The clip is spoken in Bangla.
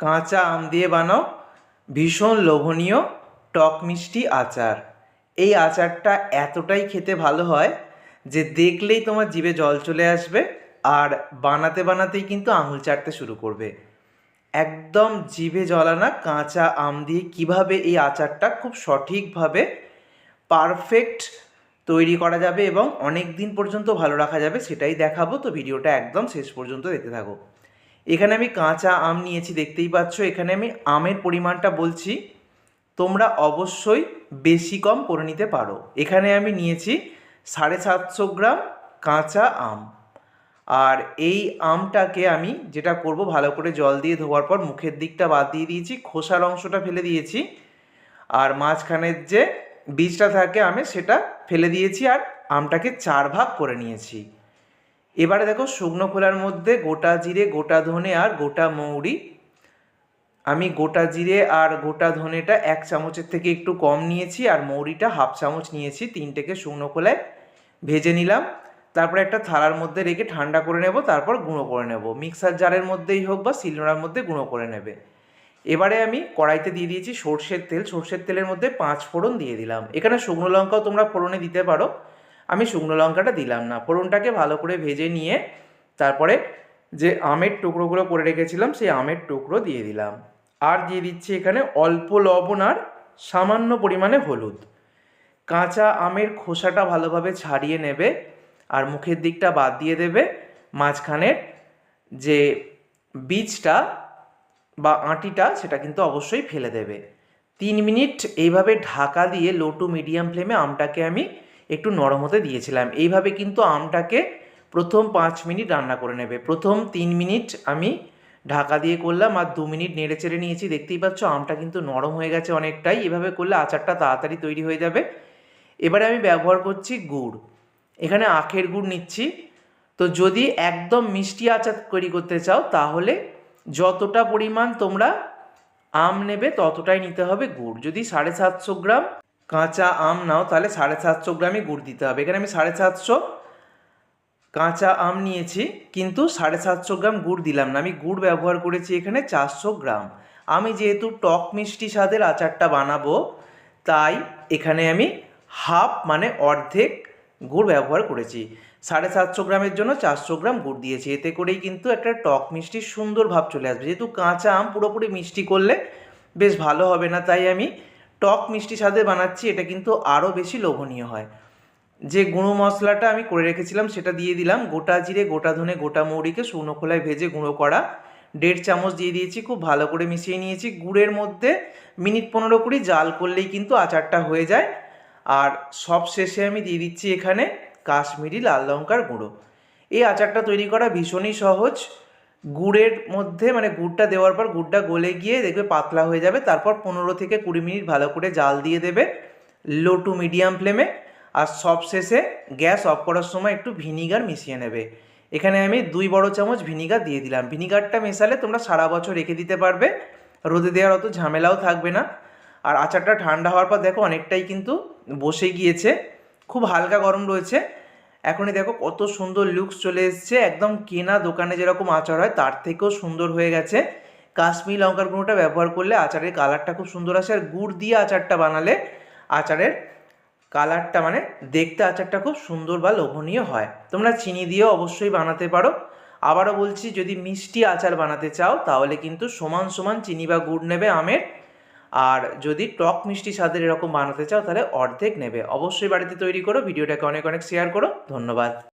কাঁচা আম দিয়ে বানাও। ভীষণ লোভনীয়, টক মিষ্টি আচার। এই আচারটা এতটাই খেতে ভালো হয় যে দেখলেই তোমার জিভে জল চলে আসবে আর বানাতে বানাতেই কিন্তু আঙুল চাটতে শুরু করবে। একদম জিভে জলানা কাঁচা আম দিয়ে কীভাবে এই আচারটা খুব সঠিকভাবে পারফেক্ট তৈরি করা যাবে এবং অনেক দিন পর্যন্ত ভালো রাখা যাবে সেটাই দেখাবো। তো ভিডিওটা একদম শেষ পর্যন্ত দেখতে থাকো। এখানে আমি কাঁচা আম নিয়েছি, দেখতেই পাচ্ছ। এখানে আমি আমের পরিমাণটা বলছি। তোমরা অবশ্যই বেশি কম করে নিতে পারো। এখানে আমি নিয়েছি সাড়ে সাতশো গ্রাম কাঁচা আম। আর এই আমটাকে আমি যেটা করব, ভালো করে জল দিয়ে ধোয়ার পর মুখের দিকটা বাদ দিয়ে দিয়েছি, খোসার অংশটা ফেলে দিয়েছি। আর মাঝখানের যে বীজটা থাকে, আমি সেটা ফেলে দিয়েছি আর আমটাকে চার ভাগ করে নিয়েছি। এবারে দেখো শুকনো খোলার মধ্যে গোটা জিরে, গোটা ধনে আর গোটা মৌরি। আমি গোটা জিরে আর গোটা ধনেটা এক চামচের থেকে একটু কম নিয়েছি আর মৌরিটা হাফ চামচ নিয়েছি। তিনটেকে শুকনো খোলায় ভেজে নিলাম। তারপরে একটা থালার মধ্যে রেখে ঠান্ডা করে নেব, তারপর গুঁড়ো করে নেব। মিক্সার জারের মধ্যেই হোক বা শিলনোড়ার মধ্যে গুঁড়ো করে নেবে। এবারে আমি কড়াইতে দিয়ে দিয়েছি সর্ষের তেল। সর্ষের তেলের মধ্যে পাঁচ ফোড়ন দিয়ে দিলাম। এখানে শুকনো লঙ্কাও তোমরা ফোড়নে দিতে পারো। আমি শুকনো লঙ্কাটা দিলাম না। ফোড়নটাকে ভালো করে ভেজে নিয়ে তারপরে যে আমের টুকরোগুলো করে রেখেছিলাম, সেই আমের টুকরো দিয়ে দিলাম। আর দিয়ে দিচ্ছি এখানে অল্প লবণ আর সামান্য পরিমাণে হলুদ। কাঁচা আমের খোসাটা ভালোভাবে ছাড়িয়ে নেবে আর মুখের দিকটা বাদ দিয়ে দেবে। মাঝখানের যে বীজটা বা আঁটিটা, সেটা কিন্তু অবশ্যই ফেলে দেবে। তিন মিনিট এইভাবে ঢাকা দিয়ে লো টু মিডিয়াম ফ্লেমে আমটাকে আমি একটু নরম হতে দিয়েছিলাম। এইভাবে কিন্তু আমটাকে প্রথম পাঁচ মিনিট রান্না করে নেবে। প্রথম তিন মিনিট আমি ঢাকা দিয়ে করলাম আর দু মিনিট নেড়ে চেড়ে নিয়েছি। দেখতেই পাচ্ছ, আমটা কিন্তু নরম হয়ে গেছে অনেকটাই। এভাবে করলে আচারটা তাড়াতাড়ি তৈরি হয়ে যাবে। এবারে আমি ব্যবহার করছি গুড়। এখানে আখের গুড় নিচ্ছি। তো যদি একদম মিষ্টি আচার তৈরি করতে চাও, তাহলে যতটা পরিমাণ তোমরা আম নেবে, ততটাই নিতে হবে গুড়। যদি সাড়ে সাতশো গ্রাম কাঁচা আম নাও, তাহলে সাড়ে সাতশো গ্রামই গুড় দিতে হবে। এখানে আমি সাড়ে সাতশো কাঁচা আম নিয়েছি, কিন্তু সাড়ে সাতশো গ্রাম গুড় দিলাম না। আমি গুড় ব্যবহার করেছি এখানে চারশো গ্রাম। আমি যেহেতু টক মিষ্টি স্বাদের আচারটা বানাবো, তাই এখানে আমি হাফ মানে অর্ধেক গুড় ব্যবহার করেছি। সাড়ে সাতশো গ্রামের জন্য চারশো গ্রাম গুড় দিয়েছি। এতে করেই কিন্তু একটা টক মিষ্টির সুন্দর ভাব চলে আসবে। যেহেতু কাঁচা আম পুরোপুরি মিষ্টি করলে বেশ ভালো হবে না, তাই আমি টক মিষ্টি স্বাদে বানাচ্ছি, এটা কিন্তু আরও বেশি লোভনীয় হয়। যে গুঁড়ো মশলাটা আমি করে রেখেছিলাম, সেটা দিয়ে দিলাম। গোটা জিরে, গোটা ধনে, গোটা মৌরিকে শুকনো খোলায় ভেজে গুঁড়ো করা। দেড় চামচ দিয়ে দিয়েছি, খুব ভালো করে মিশিয়ে নিয়েছি। গুড়ের মধ্যে মিনিট পনেরো কুড়ি জাল করলেই কিন্তু আচারটা হয়ে যায়। আর সব শেষে আমি দিয়ে দিচ্ছি এখানে কাশ্মীরি লাল লঙ্কার গুঁড়ো। এই আচারটা তৈরি করা ভীষণই সহজ। গুড়ের মধ্যে মানে গুড়টা দেওয়ার পর গুড়টা গলে গিয়ে দেখবে পাতলা হয়ে যাবে। তারপর পনেরো থেকে কুড়ি মিনিট ভালো করে জাল দিয়ে দেবে লো টু মিডিয়াম ফ্লেমে আর সব শেষে গ্যাস অফ করার সময় একটু ভিনিগার মিশিয়ে নেবে। এখানে আমি দুই বড় চামচ ভিনিগার দিয়ে দিলাম। ভিনিগারটা মেশালে তোমরা সারা বছর রেখে দিতে পারবে। রোদে দেওয়ার অত ঝামেলাও থাকবে না। আর আচারটা ঠান্ডা হওয়ার পর দেখো অনেকটাই কিন্তু বসে গিয়েছে। খুব হালকা গরম রয়েছে। এখনই দেখো কত সুন্দর লুকস চলে এসছে। একদম কেনা দোকানে যেরকম আচার হয়, তার থেকেও সুন্দর হয়ে গেছে। কাশ্মীর লঙ্কার গুঁড়োটা ব্যবহার করলে আচারের কালারটা খুব সুন্দর আসে। আর গুড় দিয়ে আচারটা বানালে আচারের কালারটা মানে দেখতে আচারটা খুব সুন্দর বা লোভনীয় হয়। তোমরা চিনি দিয়েও অবশ্যই বানাতে পারো। আবারও বলছি, যদি মিষ্টি আচার বানাতে চাও, তাহলে কিন্তু সমান সমান চিনি বা গুড় নেবে আমের। আর যদি টক মিষ্টি স্বাদের এরকম বানাতে চাও, তাহলে অর্ধেক নেবে। অবশ্যই বাড়িতে তৈরি করো, ভিডিওটাকে অনেক অনেক শেয়ার করো। ধন্যবাদ।